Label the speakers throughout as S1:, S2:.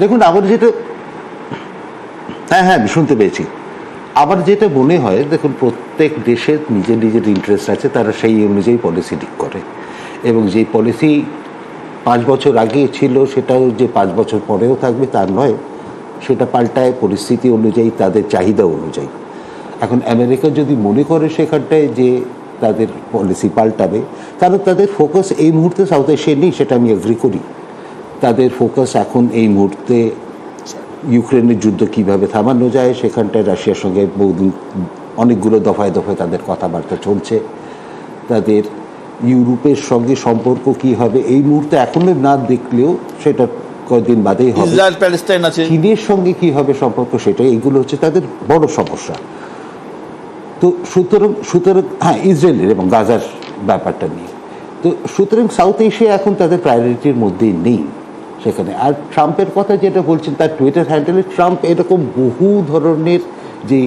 S1: দেখুন আমার যেটা হ্যাঁ হ্যাঁ আমি শুনতে পেয়েছি। আমার যেটা মনে হয়, দেখুন, প্রত্যেক দেশের নিজের নিজের ইন্টারেস্ট আছে, তারা সেই অনুযায়ী পলিসি ঠিক করে। এবং যে পলিসি পাঁচ বছর আগে ছিল, সেটাও যে পাঁচ বছর পরেও থাকবে তার নয়। সেটা পাল্টায় পরিস্থিতি অনুযায়ী, তাদের চাহিদা অনুযায়ী। এখন আমেরিকা যদি মনে করে সেখানটায় যে তাদের পলিসি পাল্টাবে কারণ তাদের ফোকাস এই মুহূর্তে সাউথ এশিয়া নেই সেটা আমি এগ্রি করি। তাদের ফোকাস এখন এই মুহূর্তে ইউক্রেনের যুদ্ধ কীভাবে থামানো যায় সেখানটায় রাশিয়ার সঙ্গে বহুদিন অনেকগুলো দফায় দফায় তাদের কথাবার্তা চলছে। তাদের ইউরোপের সঙ্গে সম্পর্ক কি হবে এই মুহূর্তে এখনও না দেখলেও সেটা কয়েকদিন বাদেই হবে।
S2: ইসরায়েল প্যালেস্টাইন আছে।
S1: চীনের সঙ্গে কি হবে সম্পর্ক সেটাই এগুলো হচ্ছে তাদের বড় সমস্যা। তো সুতরাং সুতরাং হ্যাঁ ইসরায়েলের এবং গাজার ব্যাপারটা নিয়ে। তো সুতরাং সাউথ এশিয়া এখন তাদের প্রায়োরিটির মধ্যেই নেই। সেখানে। আর ট্রাম্পের কথা যেটা বলছেন, তার টুইটার হ্যান্ডেলে ট্রাম্প এরকম বহু ধরনের যেই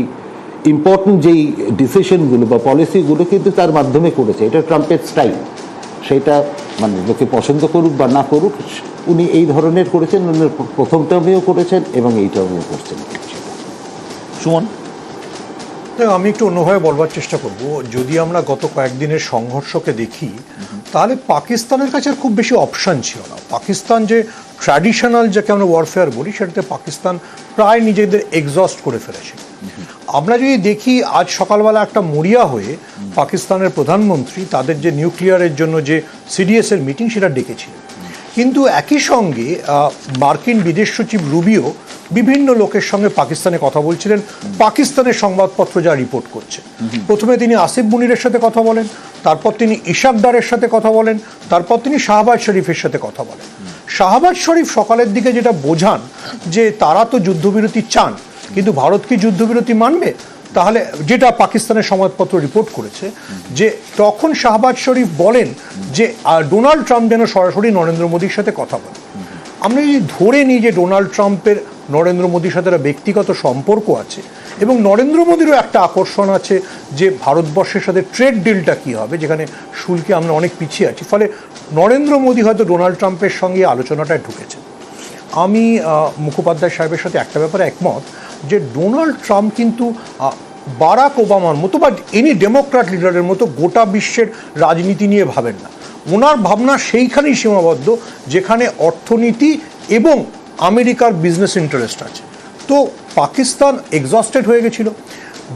S1: ইম্পর্টেন্ট যেই ডিসিশনগুলো বা পলিসিগুলো কিন্তু তার মাধ্যমে করেছে। এটা ট্রাম্পের স্টাইল সেটা মানে লোকে পছন্দ করুক বা না করুক, উনি এই ধরনের করেছেন, উনি প্রথম টার্মেও করেছেন এবং এই টার্মেও করছেন।
S2: সুমন?
S3: আমি একটু অন্যভাবে বলবার চেষ্টা করব। যদি আমরা গত কয়েকদিনের সংঘর্ষকে দেখি, তাহলে পাকিস্তানের কাছে খুব বেশি অপশন ছিল না। পাকিস্তান যে ট্র্যাডিশনাল যাকে আমরা ওয়ারফেয়ার বলি, সেটাতে পাকিস্তান প্রায় নিজেদের এক্সস্ট করে ফেলেছে। আমরা যদি দেখি, আজ সকালবেলা একটা মরিয়া হয়ে পাকিস্তানের প্রধানমন্ত্রী তাদের যে নিউক্লিয়ারের জন্য যে সিডিএসের মিটিং সেটা ডেকেছিল কিন্তু একই সঙ্গে মার্কিন বিদেশ সচিব রুবিও বিভিন্ন লোকের সঙ্গে পাকিস্তানে কথা বলছিলেন। পাকিস্তানের সংবাদপত্র যা রিপোর্ট করছে। প্রথমে তিনি আসিফ মুনিরের সাথে কথা বলেন, তারপর তিনি ইশাকদারের সাথে কথা বলেন, তারপর তিনি শাহবাজ শরীফের সাথে কথা বলেন। শাহবাজ শরীফ সকালের দিকে যেটা বোঝান যে তারা তো যুদ্ধবিরতি চান, কিন্তু ভারত কি যুদ্ধবিরতি মানবে? তাহলে যেটা পাকিস্তানের সংবাদপত্র রিপোর্ট করেছে, যে তখন শাহবাজ শরীফ বলেন যে ডোনাল্ড ট্রাম্প যেন সরাসরি নরেন্দ্র মোদীর সাথে কথা বলে। আমরা যদি ধরে নিই যে ডোনাল্ড ট্রাম্পের, নরেন্দ্র মোদীর সাথে একটা ব্যক্তিগত সম্পর্ক আছে এবং নরেন্দ্র মোদীরও একটা আকর্ষণ আছে যে, ভারতবর্ষের সাথে ট্রেড ডিলটা কী হবে, যেখানে শুল্কে আমরা অনেক পিছিয়ে আছি। ফলে নরেন্দ্র মোদী হয়তো ডোনাল্ড ট্রাম্পের সঙ্গে আলোচনাটায় ঢুকেছে। আমি মুখোপাধ্যায় সাহেবের সাথে একটা ব্যাপারে একমত যে ডোনাল্ড ট্রাম্প কিন্তু বারাক ওবামার মতো বা এনি ডেমোক্র্যাট লিডারের মতো গোটা বিশ্বের রাজনীতি নিয়ে ভাবেন না। ওনার ভাবনা সেইখানেই সীমাবদ্ধ যেখানে অর্থনীতি এবং আমেরিকার বিজনেস ইন্টারেস্ট আছে। তো পাকিস্তান এক্সস্টেড হয়ে গেছিল।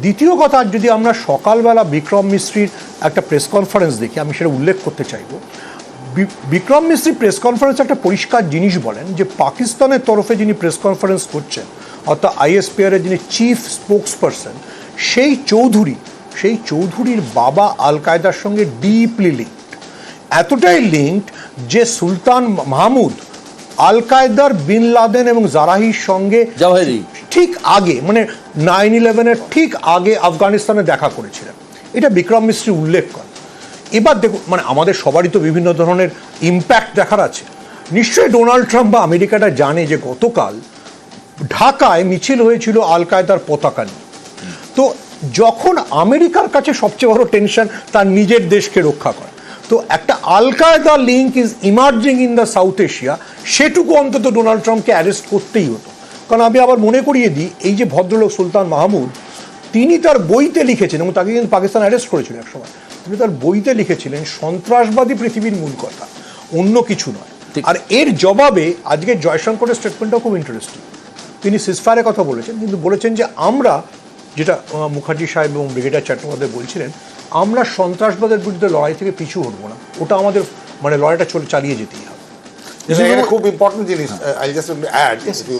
S3: দ্বিতীয় কথা, যদি আমরা সকালবেলা বিক্রম মিস্ত্রির একটা প্রেস কনফারেন্স দেখি, আমি সেটা উল্লেখ করতে চাইব। বিক্রম মিস্ত্রি প্রেস কনফারেন্সে একটা পরিষ্কার জিনিস বলেন যে, পাকিস্তানের তরফে যিনি প্রেস কনফারেন্স করছেন অর্থাৎ আইএসপিআর যিনি চিফ স্পোক্স পারসন সেই চৌধুরী সেই চৌধুরীর বাবা আল কায়দার সঙ্গে ডিপলি লিঙ্কড এতটাই লিঙ্কড যে সুলতান মাহমুদ আল কায়দার বিন লাদেন এবং জারাহির সঙ্গে। ঠিক আগে মানে নাইন ইলেভেনের ঠিক আগে আফগানিস্তানে দেখা করেছিলেন। এটা বিক্রম মিস্ত্রি উল্লেখ করে এবার দেখুন মানে আমাদের সবারই তো বিভিন্ন ধরনের ইম্প্যাক্ট দেখার আছে। নিশ্চয়ই ডোনাল্ড ট্রাম্প বা আমেরিকাটা জানে যে গতকাল ঢাকায় মিছিল হয়েছিল আল কায়দার পতাকা নিয়ে। তো যখন আমেরিকার কাছে সবচেয়ে বড় টেনশন তার নিজের দেশকে রক্ষা করা। তো একটা Al Qaeda link is emerging in the South Asia সেটুকু অন্তত ডোনাল্ড ট্রাম্পকে অ্যারেস্ট করতেই হতো। কারণ আমি আবার মনে করিয়ে দিই এই যে ভদ্রলোক সুলতান মাহমুদ তিনি তার বইতে লিখেছেন এবং তাকে কিন্তু পাকিস্তান অ্যারেস্ট করেছিল একসময় তিনি তার বইতে লিখেছিলেন সন্ত্রাসবাদী পৃথিবীর মূল কথা অন্য কিছু নয়। আর এর জবাবে আজকে জয়শঙ্করের স্টেটমেন্টটাও খুব ইন্টারেস্টিং তিনি সিসফায়ারের কথা বলেছেন কিন্তু বলেছেন যে আমরা যেটা মুখার্জি সাহেব এবং ব্রিগেডিয়ার চট্টোপাধ্যায় বলছিলেন আমরা সন্ত্রাসবাদের বিরুদ্ধে লড়াই থেকে পিছু হটবো না। ওটা আমাদের মানে লড়াইটা চলে চালিয়ে যেতেই হবে।
S4: খুব ইম্পর্টেন্ট জিনিস আই জাস্ট অ্যাড